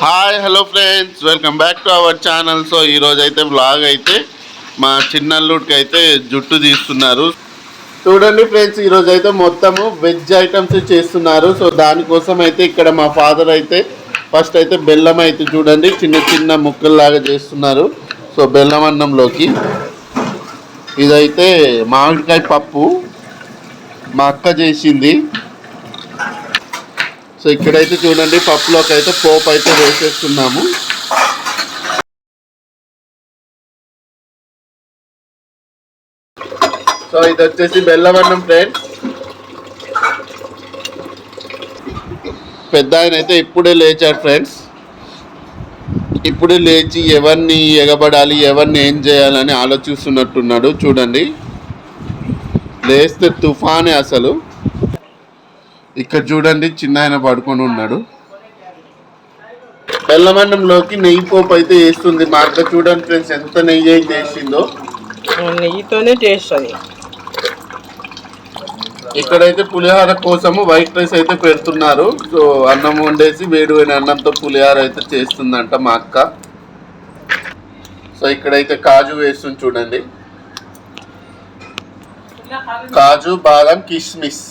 Hi hello friends welcome back to our channel so ఈరోజు అయితే blog అయితే మా చిన్నల్లుడికి అయితే జుట్టు తీస్తున్నారు. చూడండి ఫ్రెండ్స్ ఈరోజు అయితే మొత్తము వెజ్ ఐటమ్స్ చేస్తున్నారు. సో దానికోసం అయితే ఇక్కడ మా ఫాదర్ అయితే ఫస్ట్ అయితే బెల్లం అయితే చూడండి చిన్న చిన్న ముక్కల్లాగా చేస్తున్నారు. సో బెల్లం అన్నంలోకి. ఇదైతే మామిడికాయ పప్పు మా అక్క చేసింది. సో ఇక్కడైతే చూడండి పప్పులోకి అయితే పోపు అయితే వేసేస్తున్నాము. సో ఇది వచ్చేసి బెల్లవన్నం ఫ్రెండ్స్. పెద్ద ఆయన అయితే ఇప్పుడే లేచాడు ఫ్రెండ్స్. ఇప్పుడే లేచి ఎవరిని ఎగబడాలి ఎవరిని ఏం చేయాలని ఆలోచిస్తున్నట్టున్నాడు చూడండి. లేస్తే తుఫానే అసలు. ఇక్కడ చూడండి చిన్న ఆయన పడుకొని ఉన్నాడు. బెల్లమన్నంలోకి నెయ్యి పోపు అయితే వేస్తుంది. మా అక్క చూడండి ఫ్రెండ్స్ ఎంత నెయ్యి అయితే వేసిందో. నెయ్యితోనే టేస్ట్ అది ఇక్కడైతే పులిహోర కోసము వైట్ రైస్ అయితే పెడుతున్నారు. సో అన్నం వండేసి వేడి వేడి అన్నంతో పులిహోర అయితే చేస్తుందంట మా అక్క. సో ఇక్కడైతే కాజు వేస్తుంది చూడండి. కాజు బాదం కిస్మిస్.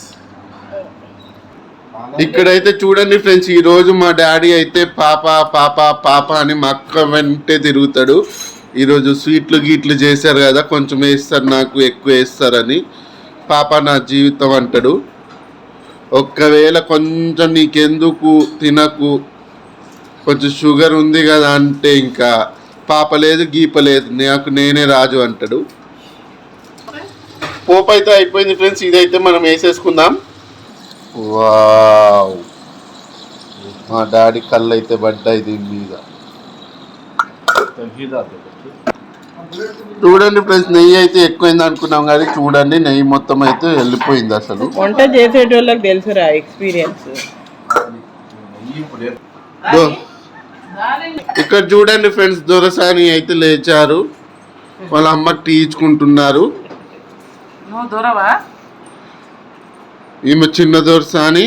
ఇక్కడైతే చూడండి ఫ్రెండ్స్ ఈ రోజు మా డాడీ అయితే పాప పాప పాప అని మా అక్క వెంటే తిరుగుతాడు. ఈరోజు స్వీట్లు గీట్లు చేశారు కదా కొంచెం వేస్తారు నాకు ఎక్కువ వేస్తారని. పాప నా జీవితం అంటాడు. ఒక్కవేళ కొంచెం నీకెందుకు తినకు కొంచెం షుగర్ ఉంది కదా అంటే ఇంకా పాప లేదు గీప లేదు నాకు నేనే రాజు అంటాడు. పోపు అయితే అయిపోయింది ఫ్రెండ్స్ ఇదైతే మనం వేసేసుకుందాం. వావ్. మా డాడీ కళ్ళు అయితే పడ్డాయి దీని మీద. చూడండి ఫ్రెండ్స్ నెయ్యి అయితే ఎక్కువైంది అనుకున్నాం కానీ చూడండి నెయ్యి మొత్తం అయితే వెళ్ళిపోయింది అసలు. వంట చేసేటోళ్ళకి తెలుసురా ఎక్స్పీరియన్స్. ఇక్కడ చూడండి ఫ్రెండ్స్ దొరసాని అయితే లేచారు. వాళ్ళ అమ్మకి టీ ఇచ్చుకుంటున్నారు. నువ్వు దూరవా? ఈమె చిన్న దొరసాని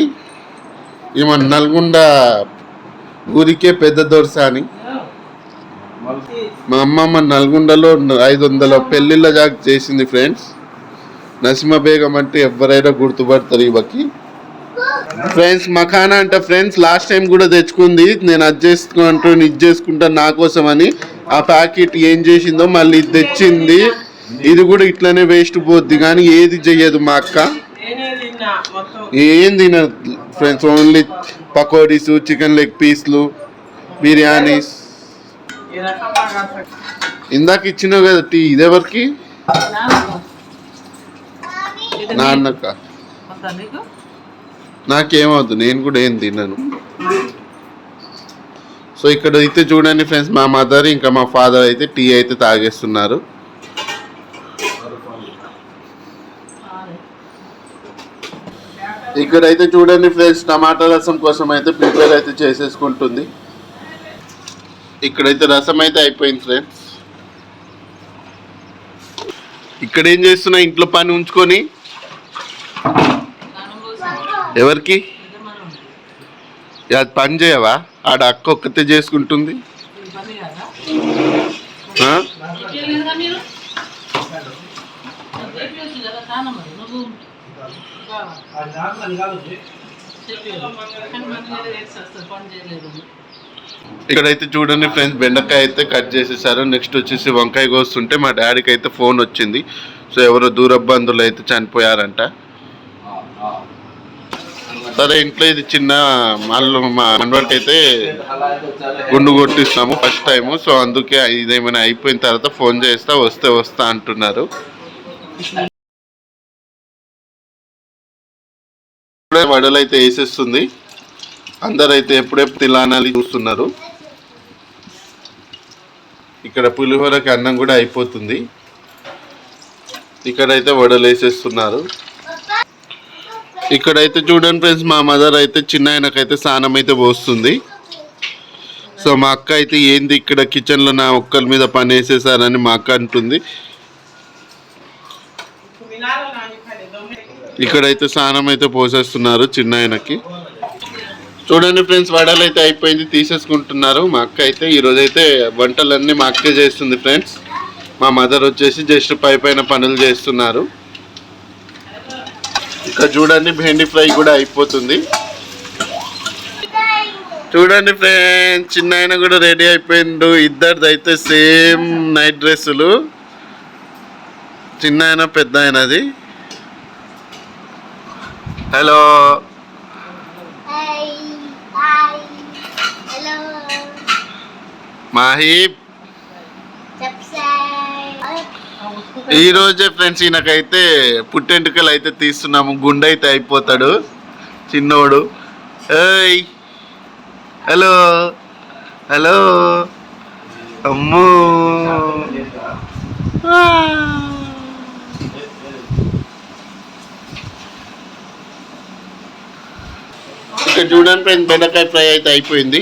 ఈమె నల్గొండ ఊరికే పెద్ద దొరసాని మా అమ్మమ్మ నల్గొండలో ఐదు వందల పెళ్ళిళ్ళ జాక్ చేసింది ఫ్రెండ్స్. నసిమ బేగం అంటే ఎవరైనా గుర్తుపడతారు ఈమెకి. ఫ్రెండ్స్ మఖానా అంటే ఫ్రెండ్స్ లాస్ట్ టైం కూడా తెచ్చుకుంది. నేను అది చేసుకుంటూ ఇది చేసుకుంటా నా కోసం అని ఆ ప్యాకెట్ ఏం చేసిందో మళ్ళీ ఇది తెచ్చింది. ఇది కూడా ఇట్లనే వేస్ట్ పోద్ది కానీ ఏది చెయ్యదు మా అక్క. ఏం తినదు friends only pakodis chicken leg పీస్లు biryanis. ఇందాక ఇచ్చినావు కదా టీ ఇదెవరికి ఇది నీ- నాన్నక వద్దా నీకు? నాకేమవుతుంది నేను కూడా ఏం తినను. సో ఇక్కడ అయితే చూడండి ఫ్రెండ్స్ మా మదర్ ఇంకా మా ఫాదర్ అయితే టీ అయితే తాగేస్తున్నారు. ఇక్కడైతే చూడండి ఫ్రెండ్స్ టమాటా రసం కోసం అయితే ప్రిపేర్ అయితే చేసేసుకుంటుంది. ఇక్కడైతే రసం అయితే అయిపోయింది ఫ్రెండ్స్. ఇక్కడ ఏం చేస్తున్నా ఇంట్లో పని ఉంచుకొని? ఎవరికి? అది పని చేయవా? ఆడ అక్క ఒక్కతే చేసుకుంటుంది. ఆ? ఇక్కడైతే చూడండి ఫ్రెండ్స్ బెండకాయ అయితే కట్ చేసేసారు. నెక్స్ట్ వచ్చేసి వంకాయ కోస్తుంటే మా డాడీకి అయితే ఫోన్ వచ్చింది. సో ఎవరో దూర అయితే చనిపోయారంట. సరే ఇంట్లో ఇది చిన్న మళ్ళీ మా మనవాడికి అయితే గుండు కొట్టిస్తాము ఫస్ట్ టైము సో అందుకే ఇదేమైనా అయిపోయిన తర్వాత ఫోన్ చేస్తా వస్తే వస్తా అంటున్నారు. ఇప్పుడే వడలు అయితే వేసేస్తుంది. అందరైతే ఎప్పుడెప్పుడు తిలానాలి చూస్తున్నారు. ఇక్కడ పులిహోరకి అన్నం కూడా అయిపోతుంది. ఇక్కడైతే వడలు వేసేస్తున్నారు. ఇక్కడైతే చూడండి ఫ్రెండ్స్ మా మదర్ అయితే చిన్న ఆయనకైతే స్నానం అయితే పోస్తుంది. సో మా అక్క అయితే ఏంది ఇక్కడ కిచెన్లో నా ఒక్కరి మీద పని వేసేసారని మా అక్క అంటుంది. ఇక్కడైతే స్నానం అయితే పోసేస్తున్నారు చిన్న ఆయనకి చూడండి ఫ్రెండ్స్ వడలు అయితే అయిపోయింది తీసేసుకుంటున్నారు. మా అక్క అయితే ఈరోజు అయితే వంటలన్నీ మా అక్కే చేస్తుంది ఫ్రెండ్స్. మా మదర్ వచ్చేసి జస్ట్ పై పైన పనులు చేస్తున్నారు. ఇంకా చూడండి భెండి ఫ్రై కూడా అయిపోతుంది. చూడండి ఫ్రెండ్స్ చిన్న ఆయన కూడా రెడీ అయిపోయిండు. ఇద్దరిది అయితే సేమ్ నైట్ డ్రెస్సులు. చిన్న ఆయన పెద్ద ఆయనది హలో. మాహీబ్ Subscribe. ఈ రోజే ఫ్రెండ్స్ ఈయనకైతే పుట్టెంటుకలు అయితే తీస్తున్నాము. గుండె అయితే అయిపోతాడు. చిన్నోడు. ఏయ్. హలో. హలో. అమ్మో. ఇక్కడ చూడండి ఫ్రెండ్స్ బెండకాయ ఫ్రై అయితే అయిపోయింది.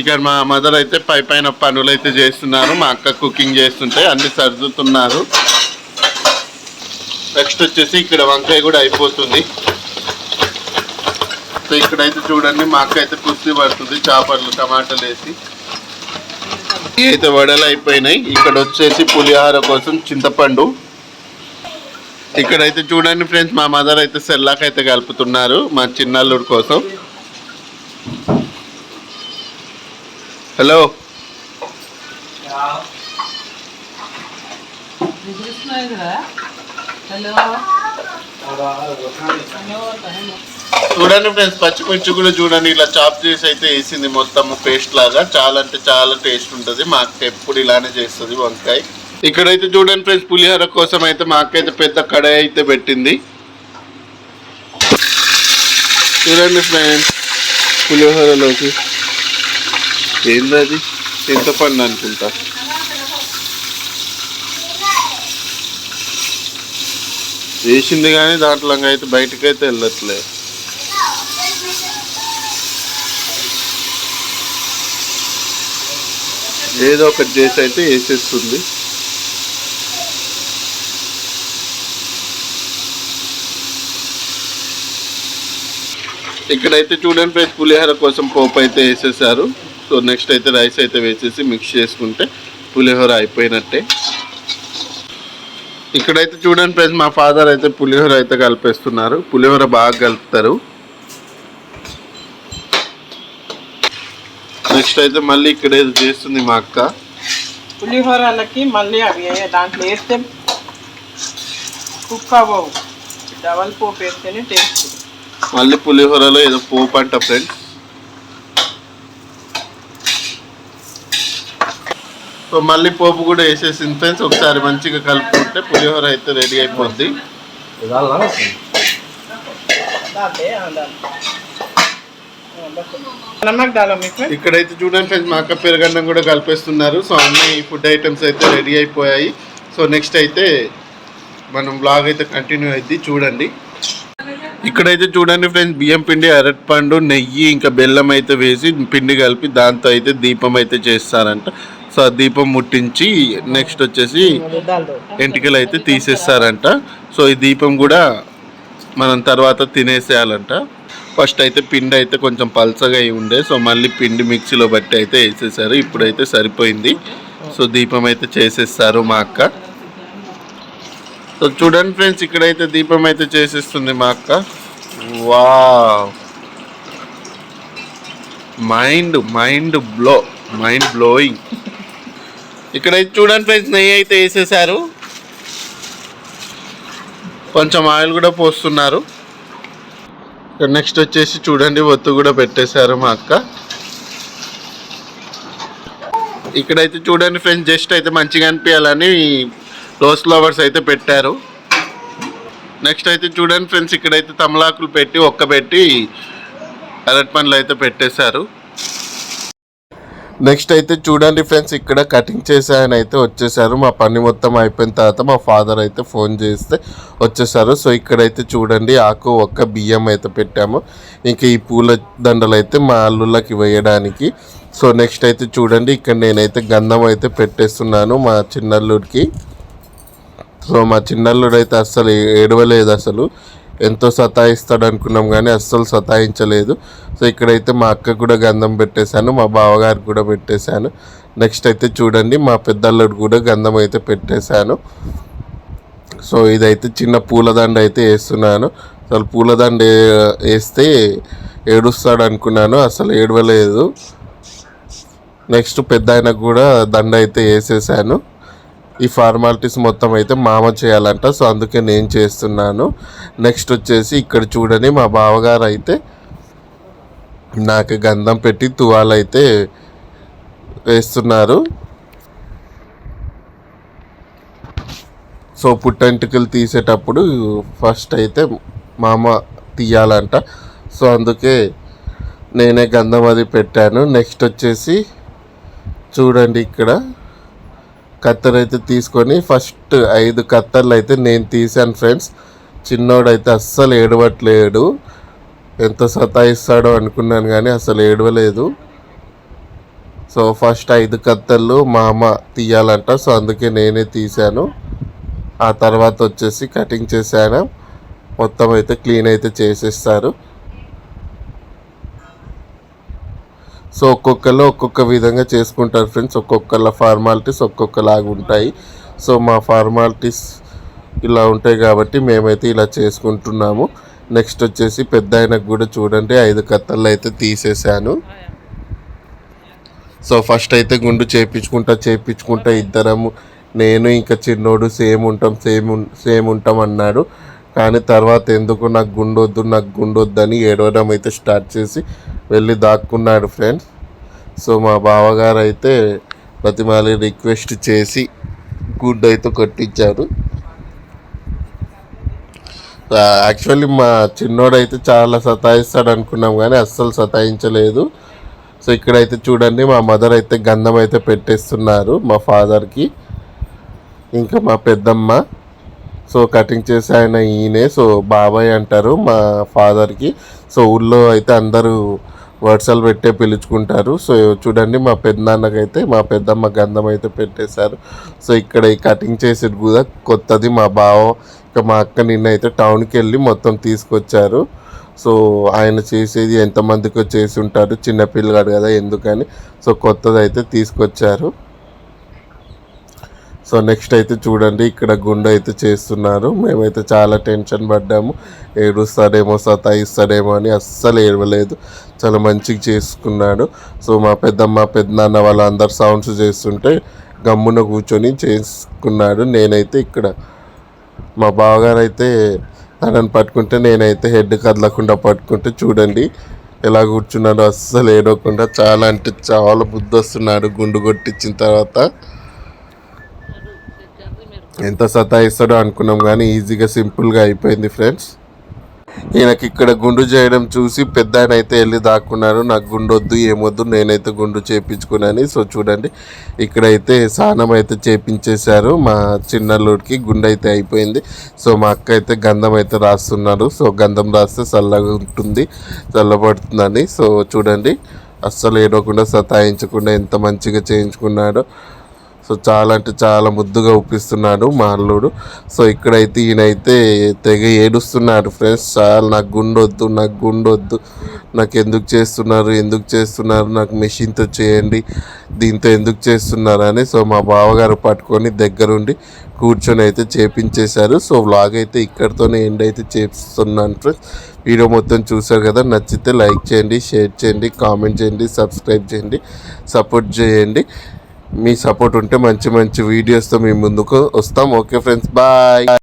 ఇక్కడ మా మదర్ అయితే పై పైన పనులు అయితే చేస్తున్నారు మా అక్క కుకింగ్ చేస్తుంటే అన్ని సర్దుతున్నారు. నెక్స్ట్ వచ్చేసి ఇక్కడ వంకాయ కూడా అయిపోతుంది. సో ఇక్కడైతే చూడండి మా అక్క అయితే కుస్తీ పడుతుంది చేపలు టమాటాలు వేసి. అయితే వడలు అయిపోయినాయి. ఇక్కడ వచ్చేసి పులిహార కోసం చింతపండు. ఇక్కడైతే చూడండి ఫ్రెండ్స్ మా మదర్ అయితే సెల్లాక్ అయితే కలుపుతున్నారు మా చిన్నల్లుడు కోసం. హలో. చూడండి ఫ్రెండ్స్ పచ్చిమిర్చి కూడా చూడండి ఇలా చాప్ చేసి అయితే వేసింది మొత్తం పేస్ట్ లాగా. చాలా అంటే చాలా టేస్ట్ ఉంటుంది. మాకు ఎప్పుడు ఇలానే చేస్తుంది వంకాయ. ఇక్కడైతే చూడండి ఫ్రెండ్స్ పులిహోర కోసం అయితే మాకైతే పెద్ద కడాయి అయితే పెట్టింది. చూడండి ఫ్రెండ్స్. పులిహోరలోకి. ఏందది? చింతపండు అనుకుంటా. వేసింది కానీ దాంట్లో అయితే బయటకైతే అయితే వెళ్ళట్లేదు ఏదో ఒకటి చేసి అయితే వేసేస్తుంది. ఇక్కడైతే చూడండి ఫ్రెండ్స్ పులిహోర కోసం పోపు అయితే వేసేసారు. సో నెక్స్ట్ అయితే రైస్ అయితే వేసేసి మిక్స్ చేసుకుంటే పులిహోర అయిపోయినట్టే. ఇక్కడైతే చూడండి ఫ్రెండ్స్ మా ఫాదర్ అయితే పులిహోర అయితే కలిపేస్తున్నారు. పులిహోర బాగా కలుపుతారు. నెక్స్ట్ అయితే మళ్ళీ ఇక్కడ ఏదో చేస్తుంది మా అక్క. పులిహోరలకి మళ్ళీ అవి దాంట్లో వేస్తే కుక్క డబల్ పోపు వేస్తేనే టేస్ట్ మళ్ళీ పులిహోరలో ఏదో పోపు అంట ఫ్రెండ్స్ సో మళ్ళీ పోపు కూడా వేసేసింది ఫ్రెండ్స్ ఒకసారి మంచిగా కలుపుకుంటే పులిహోర అయితే రెడీ అయిపోద్ది. ఇక్కడైతే చూడండి ఫ్రెండ్స్ మా అక్క పెరగండం కూడా కలిపేస్తున్నారు. సో అన్ని ఫుడ్ ఐటమ్స్ అయితే రెడీ అయిపోయాయి. సో నెక్స్ట్ అయితే మనం బ్లాగ్ అయితే కంటిన్యూ అయింది. చూడండి. ఇక్కడైతే చూడండి ఫ్రెండ్స్ బియ్యం పిండి అరటిపండు నెయ్యి ఇంకా బెల్లం అయితే వేసి పిండి కలిపి దాంతో అయితే దీపం అయితే చేస్తారంట. సో ఆ దీపం ముట్టించి నెక్స్ట్ వచ్చేసి ఎంటికలు అయితే తీసేస్తారంట. సో ఈ దీపం కూడా మనం తర్వాత తినేసేయాలంట. ఫస్ట్ అయితే పిండి అయితే కొంచెం పల్చగా అయి ఉండే సో మళ్ళీ పిండి మిక్సీలో బట్టి అయితే వేసేసారు. ఇప్పుడైతే సరిపోయింది. సో దీపం అయితే చేసేస్తారు మా అక్క. సో చూడండి ఫ్రెండ్స్ ఇక్కడైతే దీపం అయితే చేసేస్తుంది మా అక్క. Wow mind mind blow mind blowing. ఇక్కడైతే చూడండి ఫ్రెండ్స్ నెయ్యి అయితే వేసేసారు. కొంచెం ఆయిల్ కూడా పోస్తున్నారు. నెక్స్ట్ వచ్చేసి చూడండి ఒత్తు కూడా పెట్టేశారు మా అక్క. ఇక్కడైతే చూడండి ఫ్రెండ్స్ జస్ట్ అయితే మంచిగా అనిపించాలని రోజ్ ఫ్లవర్స్ అయితే పెట్టారు. నెక్స్ట్ అయితే చూడండి ఫ్రెండ్స్ ఇక్కడైతే తమలాకులు పెట్టి ఒక్క పెట్టి అరటి పండ్లు అయితే పెట్టేశారు. నెక్స్ట్ అయితే చూడండి ఫ్రెండ్స్ ఇక్కడ కటింగ్ చేసే ఆయన అయితే వచ్చేసారు. మా పని మొత్తం అయిపోయిన తర్వాత మా ఫాదర్ అయితే ఫోన్ చేస్తే వచ్చేసారు. సో ఇక్కడైతే చూడండి ఆకు ఒక్క బియ్యం అయితే పెట్టాము. ఇంకా ఈ పూల దండలు అయితే మా అల్లుళ్ళకి వేయడానికి. సో నెక్స్ట్ అయితే చూడండి ఇక్కడ నేనైతే గంధం అయితే పెట్టేస్తున్నాను మా చిన్నల్లుడికి. సో మా చిన్నల్లుడు అయితే అస్సలు ఏడవలేదు అసలు. ఎంతో సతాయిస్తాడు అనుకున్నాం కానీ అస్సలు సతాయించలేదు. సో ఇక్కడైతే మా అక్క కూడా గంధం పెట్టేశాను మా బావగారికి కూడా పెట్టేశాను. నెక్స్ట్ అయితే చూడండి మా పెద్దల్లుడు కూడా గంధం అయితే పెట్టేశాను. సో ఇదైతే చిన్న పూలదండ అయితే వేస్తున్నాను. అసలు పూలదండ వేస్తే ఏడుస్తాడు అనుకున్నాను అసలు ఏడవలేదు. నెక్స్ట్ పెద్ద ఆయనకు కూడా దండ అయితే వేసేసాను. ఈ ఫార్మాలిటీస్ మొత్తం అయితే మామ చేయాలంట. సో అందుకే నేను చేస్తున్నాను. నెక్స్ట్ వచ్చేసి ఇక్కడ చూడని మా బావగారు అయితే నాకు గంధం పెట్టి తువాలైతే వేస్తున్నారు. సో పుట్టంటికలు తీసేటప్పుడు ఫస్ట్ అయితే మామ తీయాలంట. సో అందుకే నేనే గంధం అది పెట్టాను. నెక్స్ట్ వచ్చేసి చూడండి ఇక్కడ. కత్తెర అయితే తీసుకొని ఫస్ట్ ఐదు కత్తెరలు అయితే నేను తీసాను ఫ్రెండ్స్. చిన్నోడైతే అస్సలు ఏడవట్లేడు. ఎంత సతాయిస్తాడో అనుకున్నాను కానీ అసలు ఏడవలేదు. సో ఫస్ట్ ఐదు కత్తెరలు మా అమ్మ తీయాలంట. సో అందుకే నేనే తీశాను. ఆ తర్వాత వచ్చేసి కటింగ్ చేశాను. మొత్తం అయితే క్లీన్ అయితే చేసేస్తారు. సో ఒక్కొక్కరు ఒక్కొక్క విధంగా చేసుకుంటారు ఫ్రెండ్స్. ఒక్కొక్కళ్ళ ఫార్మాలిటీస్ ఒక్కొక్కలాగా ఉంటాయి. సో మా ఫార్మాలిటీస్ ఇలా ఉంటాయి కాబట్టి మేమైతే ఇలా చేసుకుంటున్నాము. నెక్స్ట్ వచ్చేసి పెద్ద ఆయనకు కూడా చూడండి ఐదు కత్తలు అయితే తీసేశాను. సో ఫస్ట్ అయితే గుండు చేపించుకుంటా చేపించుకుంటా ఇద్దరము. నేను ఇంకా చిన్నోడు సేమ్ ఉంటాం సేమ్ సేమ్ ఉంటాం అన్నాడు. కానీ తర్వాత ఎందుకు నాకు గుండు వద్దు నాకు గుండు వద్దని ఏడవడం అయితే స్టార్ట్ చేసి వెళ్ళి దాక్కున్నాడు ఫ్రెండ్స్. సో మా బావగారు అయితే ప్రతిమాలి రిక్వెస్ట్ చేసి గుడ్ అయితే కొట్టించారు. యాక్చువల్లీ మా చిన్నోడైతే చాలా సతాయిస్తాడు అనుకున్నాం కానీ అస్సలు సతాయించలేదు. సో ఇక్కడైతే చూడండి మా మదర్ అయితే గంధం అయితే పెట్టేస్తున్నారు మా ఫాదర్కి. ఇంకా మా పెద్దమ్మ. సో కటింగ్ చేసి ఆయన ఈయనే. సో బాబాయ్ అంటారు మా ఫాదర్కి. సో ఊళ్ళో అయితే అందరూ వరుసలు పెట్టే పిలుచుకుంటారు. సో చూడండి మా పెద్దనాన్నకైతే మా పెద్దమ్మ గంధం అయితే పెట్టేశారు. సో ఇక్కడ ఈ కటింగ్ చేసేది కూడా కొత్తది మా బావ. ఇక మా అక్క నిన్న అయితే టౌన్కి వెళ్ళి మొత్తం తీసుకొచ్చారు. సో ఆయన చేసేది ఎంతమందికో చేసి ఉంటారు. చిన్నపిల్లగాడు కదా ఎందుకని. సో కొత్తది అయితే తీసుకొచ్చారు. సో నెక్స్ట్ అయితే చూడండి ఇక్కడ గుండె అయితే చేస్తున్నారు. మేమైతే చాలా టెన్షన్ పడ్డాము. ఏడుస్తాడేమో సతాయిస్తాడేమో అని అస్సలు ఏడవలేదు. చాలా మంచిగా చేసుకున్నాడు. సో మా పెద్దమ్మ పెద్దనాన్న వాళ్ళందరు సౌండ్స్ చేస్తుంటే గమ్మున కూర్చొని చేసుకున్నాడు. నేనైతే ఇక్కడ మా బావగారు అయితే తనని పట్టుకుంటే నేనైతే హెడ్ కదలకుండా పట్టుకుంటే చూడండి ఎలా కూర్చున్నాడు అస్సలు ఏడవకుండా. చాలా అంటే చాలా బుద్ధి వస్తున్నాడు గుండు కొట్టించిన తర్వాత ఎంత సతాయిస్తాడో అనుకున్నాం కానీ ఈజీగా సింపుల్గా అయిపోయింది ఫ్రెండ్స్. ఈయనకి ఇక్కడ గుండు చేయడం చూసి పెద్ద ఆయన అయితే వెళ్ళి దాక్కున్నారు. నాకు గుండు వద్దు ఏమొద్దు నేనైతే గుండు చేపించుకున్నాను. సో చూడండి ఇక్కడైతే స్నానం అయితే చేపించేశారు. మా చిన్నల్లుడికి గుండె అయితే అయిపోయింది. సో మా అక్క అయితే గంధం అయితే రాస్తున్నారు. సో గంధం రాస్తే చల్లగా ఉంటుంది చల్లబడుతుందని. సో చూడండి అస్సలు ఏడవకుండా సతాయించకుండా ఎంత మంచిగా చేయించుకున్నాడో. సో చాలా అంటే చాలా ముద్దుగా ఒప్పిస్తున్నాడు మా అల్లుడు. సో ఇక్కడైతే ఈయనైతే తెగ ఏడుస్తున్నాడు ఫ్రెండ్స్. చాలా నాకు గుండొద్దు నాకు గుండొద్దు. నాకు ఎందుకు చేస్తున్నారు ఎందుకు చేస్తున్నారు నాకు మెషిన్తో చేయండి దీంతో ఎందుకు చేస్తున్నారు అని సో మా బావగారు పట్టుకొని దగ్గరుండి కూర్చొని అయితే చేపించేశారు. సో వ్లాగ్ అయితే ఇక్కడితోనే ఎండ్ అయితే చేస్తున్నాను ఫ్రెండ్స్. వీడియో మొత్తం చూసారు కదా నచ్చితే లైక్ చేయండి షేర్ చేయండి కామెంట్ చేయండి సబ్స్క్రైబ్ చేయండి సపోర్ట్ చేయండి. మీ సపోర్ట్ ఉంటే మంచి మంచి వీడియోస్తో మీ ముందుకు వస్తాం. Okay friends bye